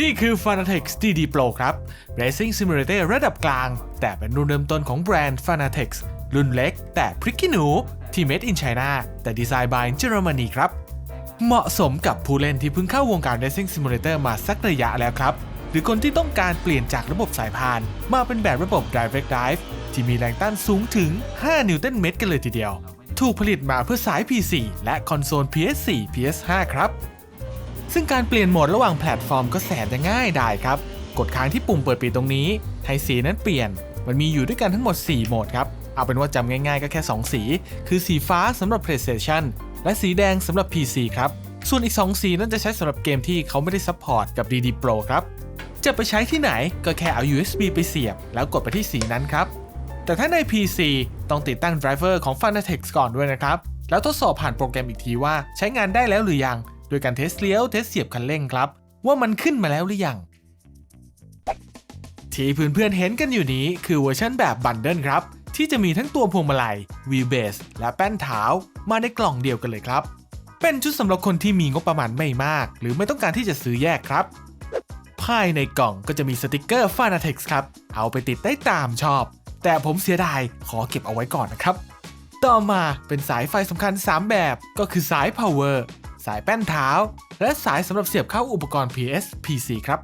นี่คือ Fanatec DD Pro ครับ Racing Simulator ระดับกลาง แต่เป็นรุ่นเริ่มต้นของแบรนด์ Fanatec รุ่นเล็ก แต่พริกขี้หนูที่ Made in China แต่ดีไซน์ by เยอรมนีครับ เหมาะสมกับผู้เล่นที่เพิ่งเข้าวงการ Racing Simulator มาสักระยะแล้วครับ หรือคนที่ต้องการเปลี่ยนจากระบบสายพาน มาเป็นแบบระบบ Direct Drive ที่มีแรงต้านสูงถึง 5 นิวตันเมตรกันเลยทีเดียว ถูกผลิตมาเพื่อสาย PC และคอนโซล PS4 PS5 ครับ ซึ่งการเปลี่ยนโหมดระหว่างแพลตฟอร์มก็แสนจะง่ายได้ครับ กดค้างที่ปุ่มเปิดปิดตรงนี้ ให้สีนั้นเปลี่ยน มันมีอยู่ด้วยกันทั้งหมด 4 โหมดครับ เอาเป็นว่าจำง่ายๆก็แค่ 2 สี คือสีฟ้าสำหรับ PlayStation และสีแดงสำหรับ PC ครับ ส่วนอีก 2 สีนั้นจะใช้สำหรับเกมที่เขาไม่ได้ซัพพอร์ตกับ DD Pro ครับ จะไปใช้ที่ไหนก็แค่เอา USB ไปเสียบ แล้วกดไปที่สีนั้นครับ แต่ถ้าใน PC ต้องติดตั้งไดรเวอร์ของ Fanatec ก่อนด้วยนะครับ แล้วทดสอบผ่านโปรแกรมอีกทีว่าใช้งานได้แล้วหรือยัง โดยการเทสเลี้ยวเทสเสียบคันเร่งครับ ว่ามันขึ้นมาแล้วหรือยัง ที่เพื่อนๆเห็นกันอยู่นี้คือเวอร์ชันแบบบันเดิลครับ ที่จะมีทั้งตัวพวงมาลัยวีเบสและแป้นเท้ามาในกล่องเดียวกันเลยครับ เป็นชุดสำหรับคนที่มีงบประมาณไม่มาก หรือไม่ต้องการที่จะซื้อแยกครับภายในกล่องก็จะมีสติกเกอร์ Fanatec ครับ เอาไปติดได้ตามชอบ แต่ผมเสียดายขอเก็บเอาไว้ก่อนนะครับ ต่อมาเป็นสายไฟสำคัญ 3 แบบก็คือสาย power สายแป้นเท้า และสายสำหรับเสียบเข้าอุปกรณ์ PS PC ครับ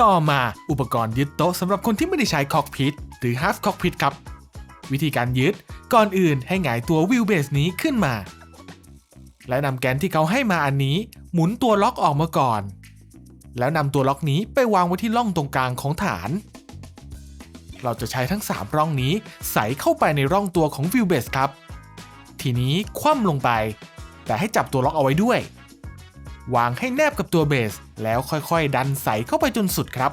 ต่อมาอุปกรณ์ยึดโต๊ะสำหรับคนที่ไม่ได้ใช้คอกพิทหรือ half cockpit ครับ วิธีการยึดก่อนอื่นให้หงายตัววิวเบสนี้ขึ้นมา และนำแกนที่เขาให้มาอันนี้ หมุนตัวล็อกออกมาก่อน แล้วนำตัวล็อกนี้ไปวางไว้ที่ร่องตรงกลางของฐาน เราจะใช้ทั้ง 3 ร่องนี้ใส่เข้าไปในร่องตัวของวิวเบสครับทีนี้คว่ำลงไป แต่ให้จับตัวล็อกเอาไว้ด้วย วางให้แนบกับตัวเบส แล้วค่อยๆ ดันใส่เข้าไปจนสุดครับ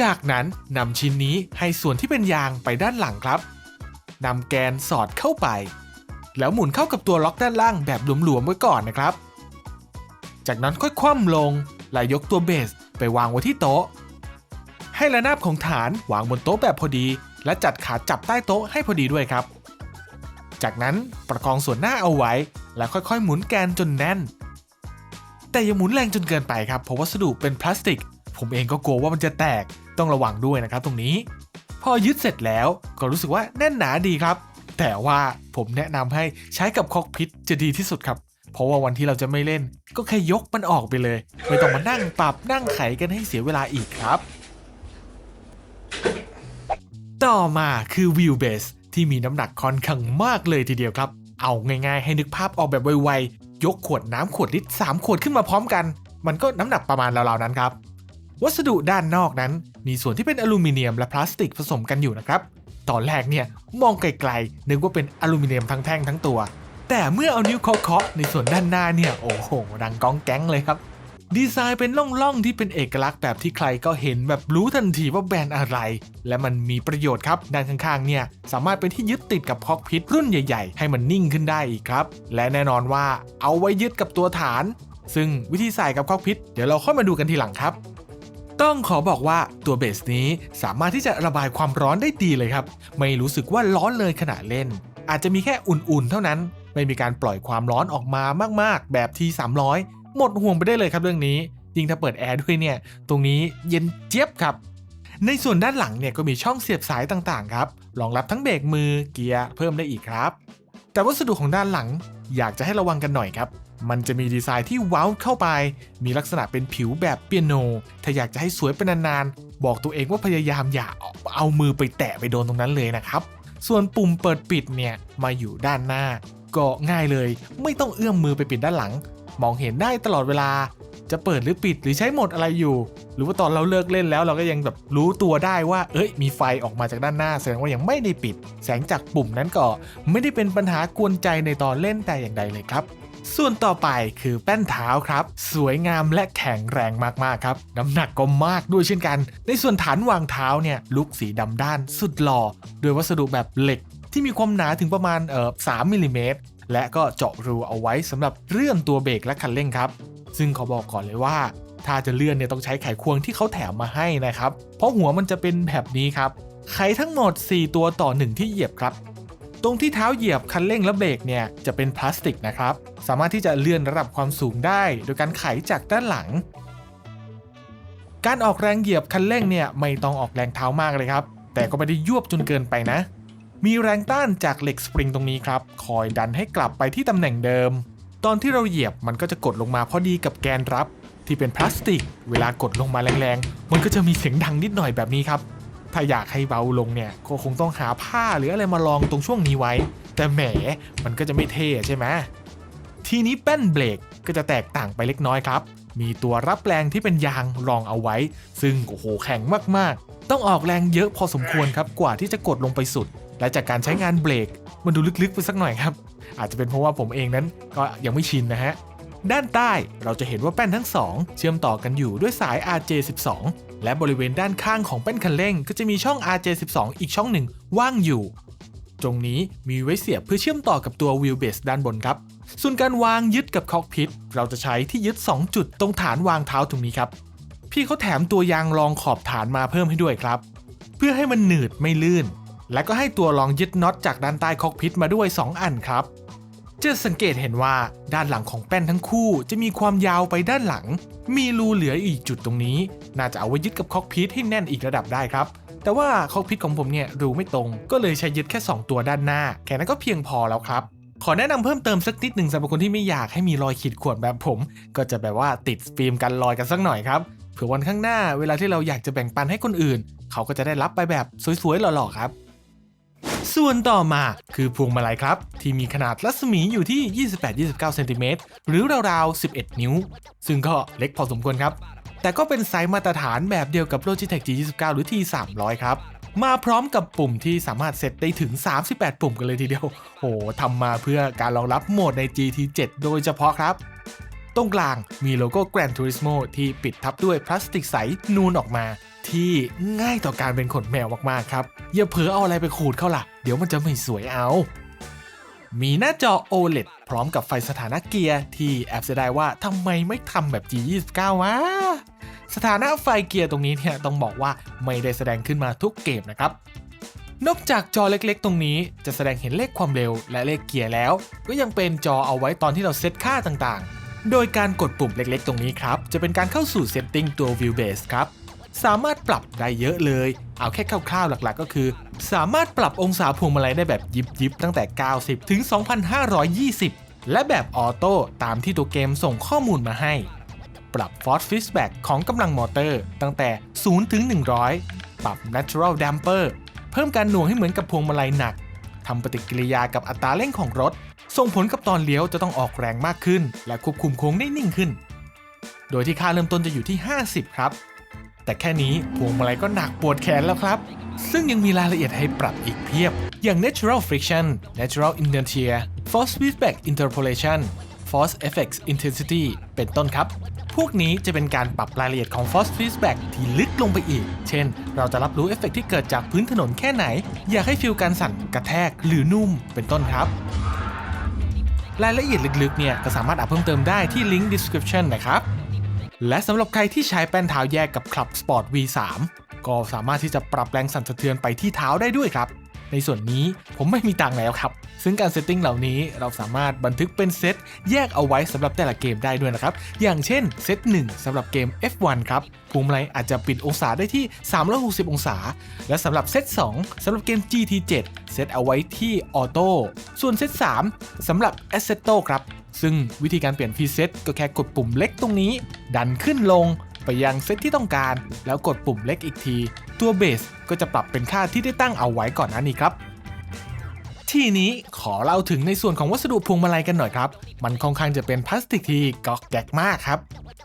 จากนั้นนำชิ้นนี้ให้ส่วนที่เป็นยางไปด้านหลังครับนำแกนสอดเข้าไป แล้วหมุนเข้ากับตัวล็อกด้านล่างแบบหลวมๆไว้ก่อนนะครับ จากนั้นค่อยคว่ำลงและยกตัวเบสไปวางไว้ที่โต๊ะ ให้ระนาบของฐานวางบนโต๊ะแบบพอดี และจัดขาจับใต้โต๊ะให้พอดีด้วยครับ จากนั้นประคองส่วนหน้าเอาไว้ แล้วค่อยๆ หมุนแกนจนแน่น แต่อย่าหมุนแรงจนเกินไปครับ เพราะวัสดุเป็นพลาสติก ผมเองก็กลัวว่ามันจะแตกต้องระวังด้วยนะครับตรงนี้ พอยึดเสร็จแล้วก็รู้สึกว่าแน่นหนาดีครับ แต่ว่าผมแนะนำให้ใช้กับคอกพิทจะดีที่สุดครับ เพราะว่าวันที่เราจะไม่เล่น ก็แค่ยกมันออกไปเลย ไม่ต้องมานั่งปรับนั่งไขกันให้เสียเวลาอีกครับ ต่อมาคือวิวเบส ที่มีน้ำหนักค่อนข้างมากเลยทีเดียวครับ เอาง่ายๆ ให้นึกภาพออกแบบไวๆ ยกขวดน้ำขวดลิตร3ขวดขึ้นมาพร้อมกัน มันก็น้ำหนักประมาณราวๆนั้นครับ วัสดุด้านนอกนั้น มีส่วนที่เป็นอลูมิเนียมและพลาสติกผสมกันอยู่นะครับ ตอนแรกเนี่ยมองไกลๆ นึกว่าเป็นอลูมิเนียมทั้งแท่งทั้งตัว แต่เมื่อเอานิ้วเคาะๆในส่วนด้านหน้าเนี่ย โอ้โห ดังก้องแก๊งเลยครับ ดีไซน์เป็นล่องๆที่เป็นเอกลักษณ์แบบที่ใครก็เห็นแบบรู้ทันทีว่าแบรนด์อะไร และมันมีประโยชน์ครับด้านข้างๆเนี่ยสามารถเป็นที่ยึดติดกับคอกพิทรุ่นใหญ่ๆ ให้มันนิ่งขึ้นได้อีกครับ และแน่นอนว่าเอาไว้ยึดกับตัวฐาน ซึ่งวิธีใส่กับคอกพิทเดี๋ยวเราค่อยมาดูกันทีหลังครับต้องขอบอกว่าตัวเบสนี้สามารถที่จะระบายความร้อนได้ดีเลยครับ ไม่รู้สึกว่าร้อนเลยขณะเล่น อาจจะมีแค่อุ่นๆ เท่านั้น ไม่มีการปล่อยความร้อนออกมามากๆ แบบที่300 หมดห่วงไปได้เลยครับเรื่องนี้ ยิ่งถ้าเปิดแอร์ด้วยเนี่ย ตรงนี้เย็นเจี๊ยบครับ ในส่วนด้านหลังเนี่ยก็มีช่องเสียบสายต่างๆครับรองรับทั้งเบรกมือเกียร์เพิ่มได้อีกครับ แต่วัสดุของด้านหลังอยากจะให้ระวังกันหน่อยครับ มันจะมีดีไซน์ที่เว้าวเข้าไป มีลักษณะเป็นผิวแบบเปียโน ถ้าอยากจะให้สวยเป็นนานๆ บอกตัวเองว่าพยายามอย่าเอามือไปแตะไปโดนตรงนั้นเลยนะครับ ส่วนปุ่มเปิดปิดเนี่ยมาอยู่ด้านหน้า ก็ง่ายเลย ไม่ต้องเอื้อมมือไปปิดด้านหลัง มองเห็นได้ตลอดเวลา จะเปิดหรือปิดหรือใช้โหมดอะไรอยู่ หรือว่าตอนเราเลิกเล่นแล้วเราก็ยังแบบรู้ตัวได้ว่า เอ้ย มีไฟออกมาจากด้านหน้าแสดงว่ายังไม่ได้ปิด แสงจากปุ่มนั้นก็ไม่ได้เป็นปัญหากวนใจในตอนเล่นแต่อย่างใดเลยครับส่วนต่อไปคือแป้นเท้าครับ สวยงามและแข็งแรงมากๆครับ น้ำหนักก็มากด้วยเช่นกัน ในส่วนฐานวางเท้าเนี่ยลุกสีดำด้านสุดหล่อ โดยวัสดุแบบเหล็กที่มีความหนาถึงประมาณเอ่อ3มิลลิเมตร และก็เจาะรูเอาไว้สำหรับเลื่อนตัวเบรกและคันเร่งครับ ซึ่งขอบอกก่อนเลยว่า ถ้าจะเลื่อนเนี่ยต้องใช้ไขควงที่เขาแถมมาให้นะครับ เพราะหัวมันจะเป็นแบบนี้ครับ ไขทั้งหมด 4 ตัวต่อ 1 ที่เหยียบครับ ตรงที่เท้าเหยียบคันเร่งและเบรกเนี่ยจะเป็นพลาสติกนะครับ สามารถที่จะเลื่อนระดับความสูงได้ โดยการไขจากด้านหลัง การออกแรงเหยียบคันเร่งเนี่ยไม่ต้องออกแรงเท้ามากเลยครับ แต่ก็ไม่ได้ยวบจนเกินไปนะ มีแรงต้านจากเหล็กสปริงตรงนี้ครับ คอยดันให้กลับไปที่ตำแหน่งเดิม ตอนที่เราเหยียบมันก็จะกดลงมาพอดีกับแกนรับ ที่เป็นพลาสติก เวลากดลงมาแรงๆ มันก็จะมีเสียงดังนิดหน่อยแบบนี้ครับ ถ้าอยากให้เบาลงเนี่ยก็คงต้องหาผ้าหรืออะไรมาลองตรงช่วงนี้ไว้ แต่แหมมันก็จะไม่เท่ใช่ไหมทีนี้แป้นเบรกก็จะแตกต่างไปเล็กน้อยครับ มีตัวรับแรงที่เป็นยางรองเอาไว้ ซึ่งโอ้โหแข็งมากๆ ต้องออกแรงเยอะพอสมควรครับกว่าที่จะกดลงไปสุด และจากการใช้งานเบรกมันดูลึกๆไปสักหน่อยครับ อาจจะเป็นเพราะว่าผมเองนั้นก็ยังไม่ชินนะฮะด้านใต้เราจะเห็นว่าแป้นทั้งสองเชื่อมต่อกันอยู่ด้วยสาย RJ12 และบริเวณด้านข้างของแป้นคันเร่ง ก็จะมีช่อง RJ12 อีกช่องหนึ่งว่างอยู่ ตรงนี้มีไว้เสียบเพื่อเชื่อมต่อกับตัววีลเบสด้านบนครับ ส่วนการวางยึดกับคอกพิทเราจะใช้ที่ยึด 2 จุดตรงฐานวางเท้าตรงนี้ครับ พี่เขาแถมตัวยางรองขอบฐานมาเพิ่มให้ด้วยครับ เพื่อให้มันหนืดไม่ลื่น และก็ให้ตัวรองยึดน็อตจากด้านใต้คอกพิทมาด้วย 2 อันครับ จะสังเกตเห็นว่าด้านหลังของแป้นทั้งคู่จะมีความยาวไปด้านหลัง มีรูเหลืออีกจุดตรงนี้ น่าจะเอาไว้ยึดกับคอกพิทให้แน่นอีกระดับได้ครับ แต่ว่าคอกพิทของผมเนี่ยรูไม่ตรง ก็เลยใช้ยึดแค่ 2 ตัวด้านหน้า แค่นั้นก็เพียงพอแล้วครับขอแนะนำเพิ่มเติมสักนิดหนึ่งสำหรับคนที่ไม่อยากให้มีรอยขีดข่วนแบบผม ก็จะแบบว่าติดฟิล์มกันรอยกันสักหน่อยครับเผื่อวันข้างหน้าเวลาที่เราอยากจะแบ่งปันให้คนอื่น เขาก็จะได้รับไปแบบสวยๆหล่อๆครับ ส่วนต่อมาคือพวงมาลัยครับ ที่มีขนาดรัศมีอยู่ที่ 28-29 เซนติเมตรหรือราวๆ 11 นิ้ว ซึ่งก็เล็กพอสมควรครับ แต่ก็เป็นไซส์มาตรฐานแบบเดียวกับ Logitech G29 หรือ T300 ครับมาพร้อมกับปุ่มที่สามารถเซตได้ถึง 38 ปุ่มกันเลยทีเดียว โหทำมาเพื่อการรองรับโหมดใน GT7 โดยเฉพาะครับ ตรงกลางมีโลโก้ Gran Turismo ที่ปิดทับด้วยพลาสติกใสนูนออกมา ที่ง่ายต่อการเป็นขนแมวมากๆครับ อย่าเผลอเอาอะไรไปขูดเข้าล่ะ เดี๋ยวมันจะไม่สวยเอา มีหน้าจอ OLED พร้อมกับไฟสถานะเกียร์ที่แอบเสียดายว่าทำไมไม่ทำแบบ G29 วะสถานะไฟเกียร์ตรงนี้เนี่ยต้องบอกว่าไม่ได้แสดงขึ้นมาทุกเกมนะครับ นอกจากจอเล็กๆ ตรงนี้จะแสดงเห็นเลขความเร็วและเลขเกียร์แล้ว ก็ยังเป็นจอเอาไว้ตอนที่เราเซตค่าต่างๆ โดยการกดปุ่มเล็กๆ ตรงนี้ครับ จะเป็นการเข้าสู่เซตติ้งตัว View Base ครับ สามารถปรับได้เยอะเลย เอาแค่คร่าวๆหลักๆ ก็คือ สามารถปรับองศาพวงมาลัยได้แบบยิบยิบๆตั้งแต่ 90 ถึง 2520 และแบบออโต้ตามที่ตัวเกมส่งข้อมูลมาให้ ปรับ Force Feedback ของกำลังมอเตอร์ ตั้งแต่ 0 ถึง 100 ปรับ Natural Damper เพิ่มการหน่วงให้เหมือนกับพวงมาลัยหนักทำปฏิกิริยากับอัตราเร่งของรถ ส่งผลกับตอนเลี้ยวจะต้องออกแรงมากขึ้น และควบคุมโค้งได้นิ่งขึ้น โดยที่ค่าเริ่มต้นจะอยู่ที่ 50 ครับ แต่แค่นี้พวงมาลัยก็หนักปวดแขนแล้วครับ ซึ่งยังมีรายละเอียดให้ปรับอีกเพียบ อย่าง natural friction natural inertia force feedback interpolation force effects intensity เป็นต้นครับ พวกนี้จะเป็นการปรับรายละเอียดของ force feedback ที่ลึกลงไปอีก เช่น เราจะรับรู้เอฟเฟกต์ที่เกิดจากพื้นถนนแค่ไหน อยากให้ฟิลการสั่นกระแทกหรือนุ่มเป็นต้นครับ รายละเอียดลึกๆเนี่ยก็สามารถอ่านเพิ่มเติมได้ที่ลิงก์ description นะครับ และสำหรับใครที่ใช้แป้นเท้าแยกกับ Club Sport V3 ก็สามารถที่จะปรับแรงสั่นสะเทือนไปที่เท้าได้ด้วยครับ ในส่วนนี้ผมไม่มีตังแล้วครับ ซึ่งการเซตติ้งเหล่านี้เราสามารถบันทึกเป็นเซตแยกเอาไว้สำหรับแต่ละเกมได้ด้วยนะครับ อย่างเช่นเซต1สำหรับเกม F1 ครับพวงมาลัยอาจจะปิดองศาได้ที่ 360 องศา และสำหรับเซต2สำหรับเกม GT7 เซตเอาไว้ที่ออโต้ส่วนเซต3สำหรับ Assetto ครับซึ่งวิธีการเปลี่ยนพรีเซตก็แค่กดปุ่มเล็กตรงนี้ ดันขึ้นลง ไปยังเซตที่ต้องการ แล้วกดปุ่มเล็กอีกที ตัวเบสก็จะปรับเป็นค่าที่ได้ตั้งเอาไว้ก่อนหน้านี้ครับ ทีนี้ขอเล่าถึงในส่วนของวัสดุพวงมาลัยกันหน่อยครับ มันค่อนข้างจะเป็นพลาสติกที่กอกแกกมากครับ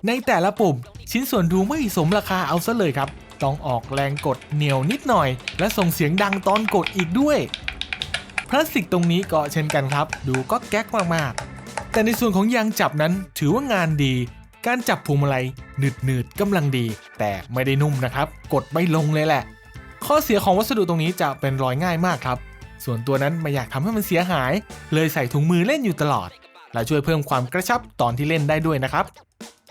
ในแต่ละปุ่ม ชิ้นส่วนดูไม่สมราคาเอาซะเลยครับ ต้องออกแรงกดเหนียวนิดหน่อย และส่งเสียงดังตอนกดอีกด้วยพลาสติกตรงนี้ก็เช่นกันครับ ดูก็แก๊กมากๆ แต่ในส่วนของยางจับนั้นถือว่างานดี การจับพวงมาลัยหนืดหนืดๆกำลังดี แต่ไม่ได้นุ่มนะครับ กดไม่ลงเลยแหละ ข้อเสียของวัสดุตรงนี้จะเป็นรอยง่ายมากครับ ส่วนตัวนั้นไม่อยากทำให้มันเสียหาย เลยใส่ถุงมือเล่นอยู่ตลอด และช่วยเพิ่มความกระชับตอนที่เล่นได้ด้วยนะครับ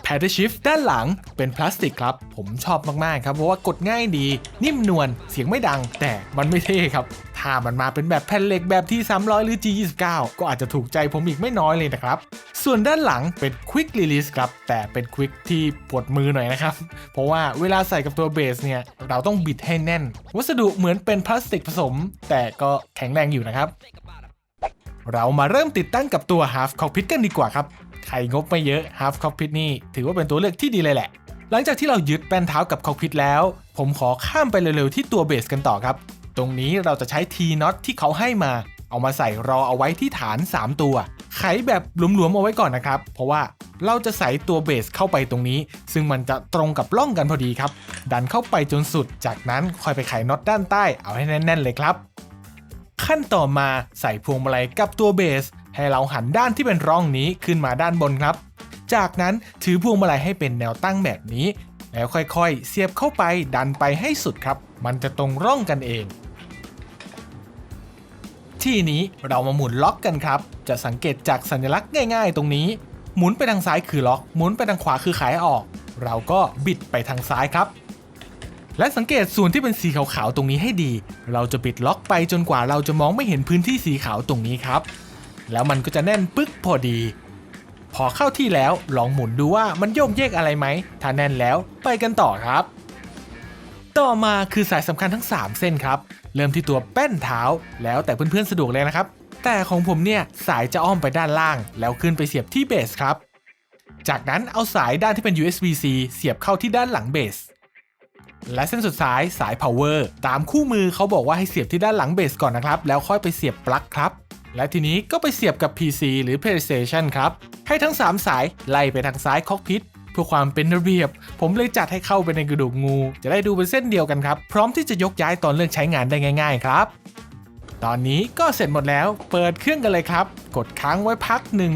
แพ Paddle Shift ด้านหลังเป็นพลาสติกครับ ผมชอบมาก ๆ ครับ เพราะว่ากดง่ายดี นิ่มนวลเสียงไม่ดัง แต่มันไม่เท่ครับ ถ้ามันมาเป็นแบบแผ่นเหล็กแบบที่ 300 หรือ G29 ก็อาจจะถูกใจผมอีกไม่น้อยเลยนะครับ ส่วนด้านหลังเป็น Quick Release ครับ แต่เป็น Quick ที่ปวดมือหน่อยนะครับ เพราะว่าเวลาใส่กับตัวเบสเนี่ยเราต้องบิดให้แน่น วัสดุเหมือนเป็นพลาสติกผสม แต่ก็แข็งแรงอยู่นะครับ เรามาเริ่มติดตั้งกับตัว Half Cockpit กันดีกว่าครับ ใครงบไม่เยอะ Half Cockpit นี่ถือว่าเป็นตัวเลือกที่ดีเลยแหละ หลังจากที่เรายึดแป้นเท้ากับ Cockpit แล้ว ผมขอข้ามไปเร็วๆที่ตัวเบสกันต่อครับ ตรงนี้เราจะใช้ T น็อตที่เขาให้มา เอามาใส่รอเอาไว้ที่ฐาน 3 ตัว ไขแบบหลวมๆเอาไว้ก่อนนะครับ เพราะว่าเราจะใส่ตัวเบสเข้าไปตรงนี้ ซึ่งมันจะตรงกับร่องกันพอดีครับ ดันเข้าไปจนสุด จากนั้นค่อยไปไขน็อตด้านใต้เอาให้แน่น ๆ เลยครับ ขั้นต่อมาใส่พวงมาลัยกับตัวเบส ให้เราหันด้านที่เป็นร่องนี้ขึ้นมาด้านบนครับ จากนั้นถือพวงมาลัยให้เป็นแนวตั้งแบบนี้ แล้วค่อยๆ เสียบเข้าไปดันไปให้สุดครับ มันจะตรงร่องกันเอง ที่นี้เรามาหมุนล็อกกันครับ จะสังเกตจากสัญลักษณ์ง่าย ๆ ตรงนี้ หมุนไปทางซ้ายคือล็อก หมุนไปทางขวาคือขายออก เราก็บิดไปทางซ้ายครับ และสังเกตส่วนที่เป็นสีขาวๆตรงนี้ให้ดี เราจะปิดล็อกไปจนกว่าเราจะมองไม่เห็นพื้นที่สีขาวตรงนี้ครับ แล้วมันก็จะแน่นปึ๊กพอดี พอเข้าที่แล้วลองหมุนดูว่ามันโยกเยกอะไรไหม ถ้าแน่นแล้วไปกันต่อครับ ต่อมาคือสายสำคัญทั้ง 3 เส้นครับ เริ่มที่ตัวแป้นเท้า แล้วแต่เพื่อนๆสะดวกเลยนะครับ แต่ของผมเนี่ยสายจะอ้อมไปด้านล่าง แล้วขึ้นไปเสียบที่เบสครับ จากนั้นเอาสายด้านที่เป็น USB-C เสียบเข้าที่ด้านหลังเบส และเส้นสุดท้ายสาย power ตามคู่มือเขาบอกว่าให้เสียบที่ด้านหลังเบสก่อนนะครับ แล้วค่อยไปเสียบปลั๊กครับ และทีนี้ก็ไปเสียบกับ PC หรือ PlayStation ครับ ให้ทั้ง 3 สายไล่ไปทางซ้ายคอกพิทเพื่อความเป็นระเบียบ ผมเลยจัดให้เข้าไปในกระดูกงู จะได้ดูเป็นเส้นเดียวกันครับ พร้อมที่จะยกย้ายตอนเลือกใช้งานได้ง่าย ๆ ครับ ตอนนี้ก็เสร็จหมดแล้ว เปิดเครื่องกันเลยครับ กดค้างไว้พักหนึ่ง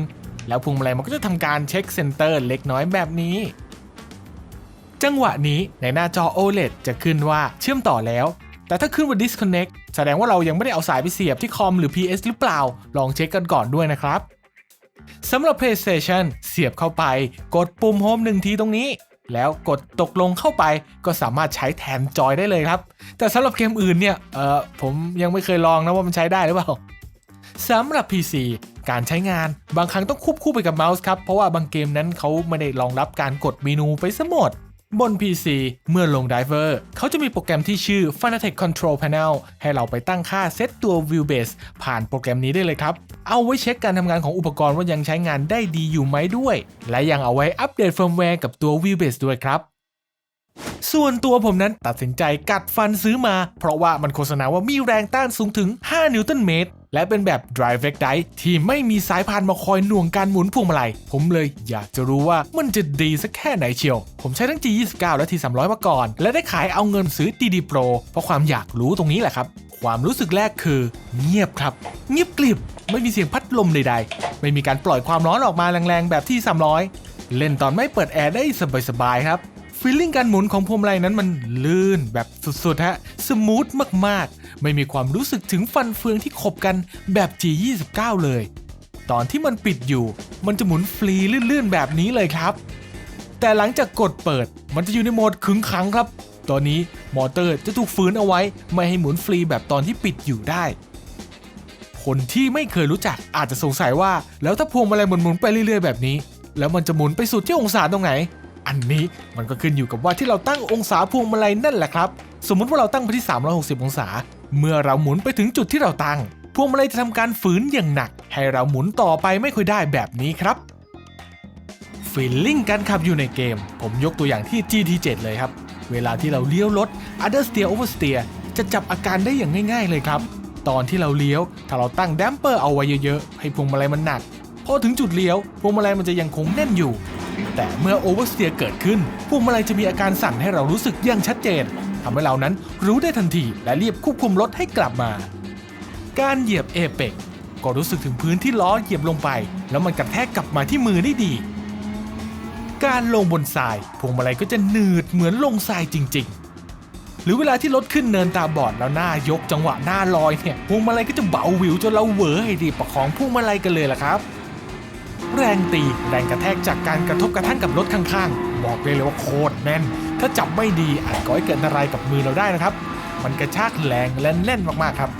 แล้วพวงมาลัยมันก็จะทำการเช็คเซนเตอร์เล็กน้อยแบบนี้ จังหวะนี้ในหน้าจอ OLED จะขึ้นว่าเชื่อมต่อแล้ว แต่ถ้าขึ้นว่า disconnect แสดงว่าเรายังไม่ได้เอาสายไปเสียบที่คอมหรือ PS หรือเปล่า ลองเช็คกันก่อนด้วยนะครับสำหรับ PlayStation เสียบเข้าไป กดปุ่ม Home หนึ่งทีตรงนี้ แล้วกดตกลงเข้าไป ก็สามารถใช้แทนจอยได้เลยครับ แต่สำหรับเกมอื่นเนี่ย เออผมยังไม่เคยลองนะว่ามันใช้ได้หรือเปล่าสำหรับ PC การใช้งานบางครั้งต้องควบคู่ไปกับเมาส์ครับ เพราะว่าบางเกมนั้นเขาไม่ได้รองรับการกดเมนูไปซะหมด บน PC เมื่อลง Diver เขาจะมีโปรแกรมที่ชื่อ Fanatec Control Panel ให้เราไปตั้งค่าเซตตัว View Base ผ่านโปรแกรมนี้ได้เลยครับ เอาไว้เช็คการทำงานของอุปกรณ์ว่ายังใช้งานได้ดีอยู่ไหมด้วย และยังเอาไว้อัปเดตเฟิร์มแวร์กับตัว View Base ด้วยครับ ส่วนตัวผมนั้นตัดสินใจกัดฟันซื้อมา เพราะว่ามันโฆษณาว่ามีแรงต้านสูงถึง 5 นิวตันเมตร และเป็นแบบ Drive v e c d i ที่ไม่มีสายพานมาคอยหน่วงการหมุนพวงมาลัย ผมเลยอยากจะรู้ว่ามันจะดีสักแค่ไหนเชียว ผมใช้ทั้ง G29 และ T300 มาก่อน และได้ขายเอาเงินซื้อ DD Pro เพราะความอยากรู้ตรงนี้แหละครับ ความรู้สึกแรกคือ เงียบครับ เงียบกลิบ ไม่มีเสียงพัดลมใดๆ ไม่มีการปล่อยความร้อนออกมาแรงๆแบบที่300 เล่นตอนไม่เปิดแอร์ได้สบายๆครับ ฟีลลิ่งการหมุนของพวงมาลัยนั้นมันลื่นแบบสุดๆฮะสมูทมากๆ ไม่มีความรู้สึกถึงฟันเฟืองที่ขบกันแบบ G29 เลย ตอนที่มันปิดอยู่ มันจะหมุนฟรีลื่นๆแบบนี้เลยครับ แต่หลังจากกดเปิด มันจะอยู่ในโหมดขึงขังครับ ตอนนี้มอเตอร์จะถูกฝืนเอาไว้ ไม่ให้หมุนฟรีแบบตอนที่ปิดอยู่ได้คนที่ไม่เคยรู้จักอาจจะสงสัยว่า แล้วถ้าพวงมาลัยหมุนๆไปเรื่อยๆแบบนี้ แล้วมันจะหมุนไปสุดที่องศาตรงไหน อันนี้มันก็ขึ้นอยู่กับว่าที่เราตั้งองศาพวงมาลัยนั่นแหละครับ สมมุติว่าเราตั้งไปที่ 360 องศา เมื่อเราหมุนไปถึงจุดที่เราตั้ง พวงมาลัยจะทำการฝืนอย่างหนัก ให้เราหมุนต่อไปไม่ค่อยได้แบบนี้ครับฟีลลิ่งการขับอยู่ในเกม ผมยกตัวอย่างที่ GT7 เลยครับ เวลาที่เราเลี้ยวรถ Understeer Oversteer จะจับอาการได้อย่างง่ายๆเลยครับ ตอนที่เราเลี้ยว ถ้าเราตั้งแดมเปอร์เอาไว้เยอะๆ ให้พวงมาลัยมันหนัก พอถึงจุดเลี้ยว พวงมาลัยมันจะยังคงแน่นอยู่ แต่เมื่อโอเวอร์สเตียเกิดขึ้นพวงมาลัยจะมีอาการสั่นให้เรารู้สึกอย่างชัดเจนทำให้เรานั้นรู้ได้ทันทีและรีบควบคุมรถให้กลับมา การเหยียบเอเปกก็รู้สึกถึงพื้นที่ล้อเหยียบลงไป แล้วมันกระแทกกลับมาที่มือได้ดี การลงบนทรายพวงมาลัยก็จะหนืดเหมือนลงทรายจริง ๆหรือเวลาที่รถขึ้นเนินตาบอดแล้วหน้ายกจังหวะหน้าลอยเนี่ยพวงมาลัยก็จะเบาหวิวจนเราเหวอให้ดีประคองพวงมาลัยกันเลยล่ะครับ แรงตีแรงกระแทกจากการกระทบกระทั่งกับรถข้างๆ บอกได้เลยว่าโคตรแน่น ถ้าจับไม่ดีอาจก่อให้เกิดอันตรายกับมือเราได้นะครับ มันกระชากแรงและแน่นมากๆครับ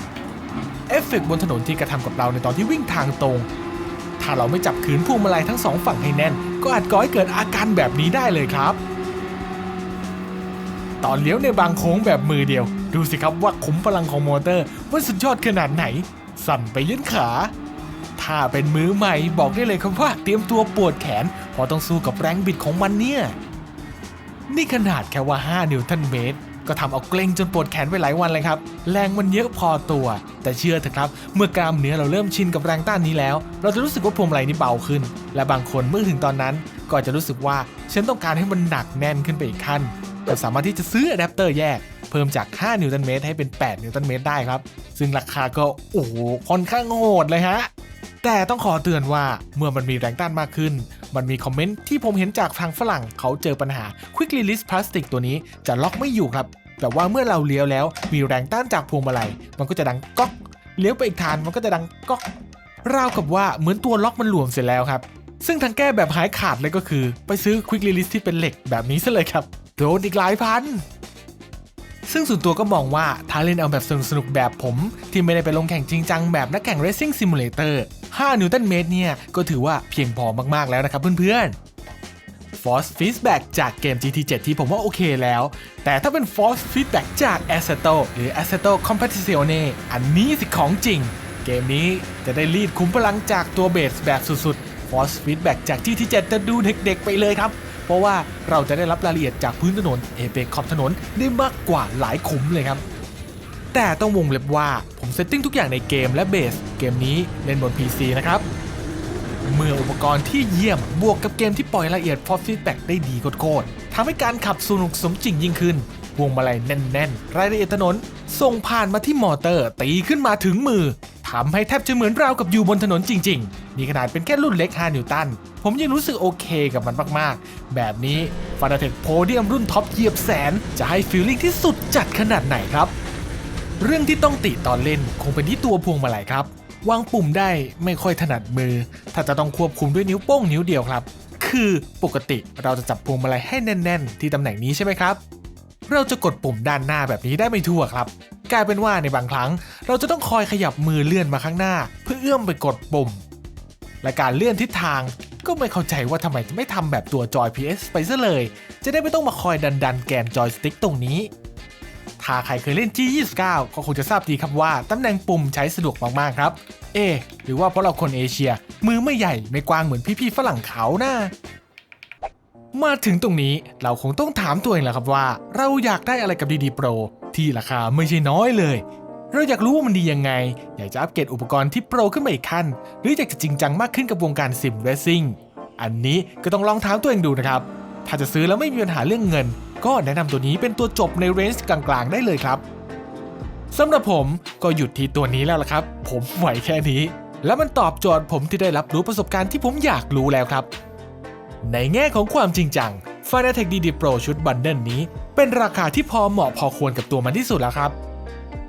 เอฟเฟกต์บนถนนที่กระทำกับเราในตอนที่วิ่งทางตรง ถ้าเราไม่จับขืนพวงมาลัยทั้งสองฝั่งให้แน่น ก็อาจก่อให้เกิดอาการแบบนี้ได้เลยครับ ตอนเลี้ยวในบางโค้งแบบมือเดียว ดูสิครับว่าขุมพลังของมอเตอร์ว่าสุดยอดขนาดไหน สั่นไปยันขา ถ้าเป็นมือใหม่บอกได้เลยครับว่าเตรียมตัวปวดแขนเพอต้องสู้กับแรงบิดของมันเนี่ย นี่ขนาดแค่ว่า 5 นิวตันเมตร ก็ทำเอาเกร็งจนปวดแขนไปหลายวันเลยครับ แรงมันเยอะพอตัว แต่เชื่อเถอะครับ เมื่อกล้ามเนื้อเราเริ่มชินกับแรงต้านนี้แล้ว เราจะรู้สึกว่าพวงมาลัยนี่เบาขึ้น และบางคนเมื่อถึงตอนนั้น ก็จจะรู้สึกว่าฉันต้องการให้มันหนักแน่นขึ้นไปอีกขั้นก็สามารถที่จะซื้ออะแดปเตอร์แยกเพิ่มจาก 5 นิวตันเมตรให้เป็น 8 นิวตันเมตรได้ครับ ซึ่งราคาก็ โอ้โห ค่อนข้างโหดเลยฮะ แต่ต้องขอเตือนว่าเมื่อมันมีแรงต้านมากขึ้น มันมีคอมเมนต์ที่ผมเห็นจากทางฝรั่งเขาเจอปัญหา Quick Release Plastic ตัวนี้จะล็อกไม่อยู่ครับ แต่ว่าเมื่อเราเลี้ยวแล้วมีแรงต้านจากพวงมาลัย มันก็จะดังก๊อก เลี้ยวไปอีกทางมันก็จะดังก๊อกราวกับว่าเหมือนตัวล็อกมันหลวมเสร็จแล้วครับ ซึ่งทางแก้แบบหายขาดเลยก็คือ ไปซื้อ Quick Release ที่เป็นเหล็กแบบนี้ซะเลยครับโดนอีกหลายพันซึ่งส่วนตัวก็มองว่าถ้าเล่นเอาแบบสนุกๆแบบผม ที่ไม่ได้ไปลงแข่งจริงจังแบบนักแข่ง Racing Simulator 5 นิวตันเมตรเนี่ย ก็ถือว่าเพียงพอมากๆแล้วนะครับเพื่อนๆ Force Feedback จากเกม GT7 ที่ผมว่าโอเคแล้ว แต่ถ้าเป็น Force Feedback จาก Assetto หรือ Assetto Competizione อันนี้สิของจริง เกมนี้จะได้รีดคุ้มพลังจากตัวเบสแบบสุดๆ Force Feedback จาก GT7 จะดูเด็กๆไปเลยครับ เพราะว่าเราจะได้รับรายละเอียดจากพื้นถนน เอเปขอบถนนได้มากกว่าหลายขุมเลยครับ แต่ต้องวงเล็บว่าผมเซตติ้งทุกอย่างในเกมและเบส เกมนี้เล่นบน PC นะครับ เมื่ออุปกรณ์ที่เยี่ยมบวกกับเกมที่ปล่อยรายละเอียด Force Feedback ได้ดีโคตรๆทำให้การขับสนุกสมจริงยิ่งขึ้น วงมาลัยแน่นๆ รายละเอียดถนน ส่งผ่านมาที่มอเตอร์ ตีขึ้นมาถึงมือทำให้แทบจะเหมือนราวกับอยู่บนถนนจริงๆ นี่ขนาดเป็นแค่รุ่นเล็ก 5 นิวตัน ผมยังรู้สึกโอเคกับมันมากๆ แบบนี้ฟา n a เท c โพเดียมรุ่นท็อปเหยียบแสน จะให้ฟีลลิ่งที่สุดจัดขนาดไหนครับ เรื่องที่ต้องติตอนเล่นคงเป็นที่ตัวพวงมาลัยครับ วางปุ่มได้ไม่ค่อยถนัดมือ ถ้าจะต้องควบคุมด้วยนิ้วโป้งนิ้วเดียวครับ คือปกติเราจะจับพวงมาลัยให้แน่น ๆ ที่ตำแหน่งนี้ใช่ไหมครับ เราจะกดปุ่มด้านหน้าแบบนี้ได้ไม่ทั่วครับ กลายเป็นว่าในบางครั้ง เราจะต้องคอยขยับมือเลื่อนมาข้างหน้า เพื่อเอื้อมไปกดปุ่ม และการเลื่อนทิศทางก็ไม่เข้าใจว่าทำไมจะไม่ทำแบบตัวจอย PS ไปซะเลย จะได้ไม่ต้องมาคอยดันดันๆแกนจอยสติ๊กตรงนี้ ถ้าใครเคยเล่น G29 ก็คงจะทราบดีครับว่าตำแหน่งปุ่มใช้สะดวกมากๆครับ เอะหรือว่าเพราะเราคนเอเชีย มือไม่ใหญ่ไม่กว้างเหมือนพี่ๆฝรั่งเขานะมาถึงตรงนี้เราคงต้องถามตัวเองแหละครับว่า เราอยากได้อะไรกับดีดีโปรที่ราคาไม่ใช่น้อยเลย เราอยากรู้ว่ามันดียังไง อยากจะอัปเกรดอุปกรณ์ที่โปรขึ้นมาอีกขั้น หรืออยากจะจริงจังมากขึ้นกับวงการซิมเรซิ่งอันนี้ก็ต้องลองถามตัวเองดูนะครับ ถ้าจะซื้อแล้วไม่มีปัญหาเรื่องเงิน ก็แนะนำตัวนี้เป็นตัวจบในเรนจ์กลางๆ ได้เลยครับสำหรับผมก็หยุดที่ตัวนี้แล้วละครับ ผมไหวแค่นี้ แล้วมันตอบโจทย์ผมที่ได้รับรู้ประสบการณ์ที่ผมอยากรู้แล้วครับ ในแง่ของความจริงจัง f i n a t e c DD Pro ชุดบันเดิลนี้ เป็นราคาที่พอเหมาะพอควรกับตัวมันที่สุดแล้วครับ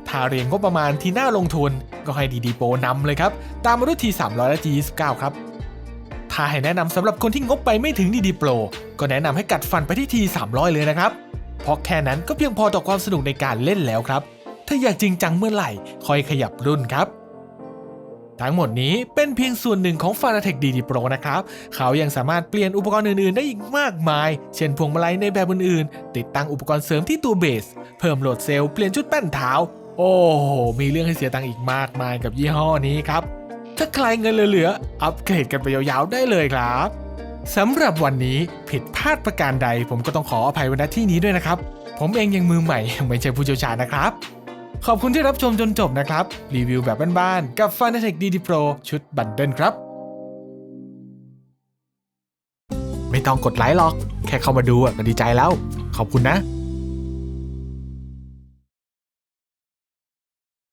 ถ้าเรียงงบประมาณที่น่าลงทุนก็ให้ DD Pro นำเลยครับ ตามมาด้วย T300 และ G29 ครับถ้าให้แนะนำสำหรับคนที่งบไปไม่ถึง DD Pro ก็แนะนำให้กัดฟันไปที่ T300 เลยนะครับ เพราะแค่นั้นก็เพียงพอต่อความสนุกในการเล่นแล้วครับ ถ้าอยากจริงจังเมื่อไหร่คอยขยับรุ่นครับ ทั้งหมดนี้เป็นเพียงส่วนหนึ่งของ f a n a t e c DD Pro นะครับ เขายังสามารถเปลี่ยนอุปกรณ์อื่นๆ ได้อีกมากมาย เช่นพวงมาลัยในแบบอื่นๆ ติดตั้งอุปกรณ์เสริมที่ตัวเบส เพิ่มโหลดเซลล์เปลี่ยนชุดแป้นเท้า โอ้โห มีเรื่องให้เสียตังค์อีกมากมายกับยี่ห้อนี้ครับถ้าใครเงินเหลือๆ อัปเกรดกันไปยาวๆ ได้เลยครับ สำหรับวันนี้ผิดพลาดประการใด ผมก็ต้องขออภัยไว้ณที่นี้ด้วยนะครับ ผมเองยังมือใหม่ ไม่ใช่ผู้เชี่ยวชาญนะครับ ขอบคุณที่รับชมจนจบนะครับ รีวิวแบบบ้านๆกับ f a n a t e c DD Pro ชุดบันเดิลครับ ไม่ต้องกดไลค์หรอก แค่เข้ามาดูก็ดีใจแล้ว ขอบคุณนะ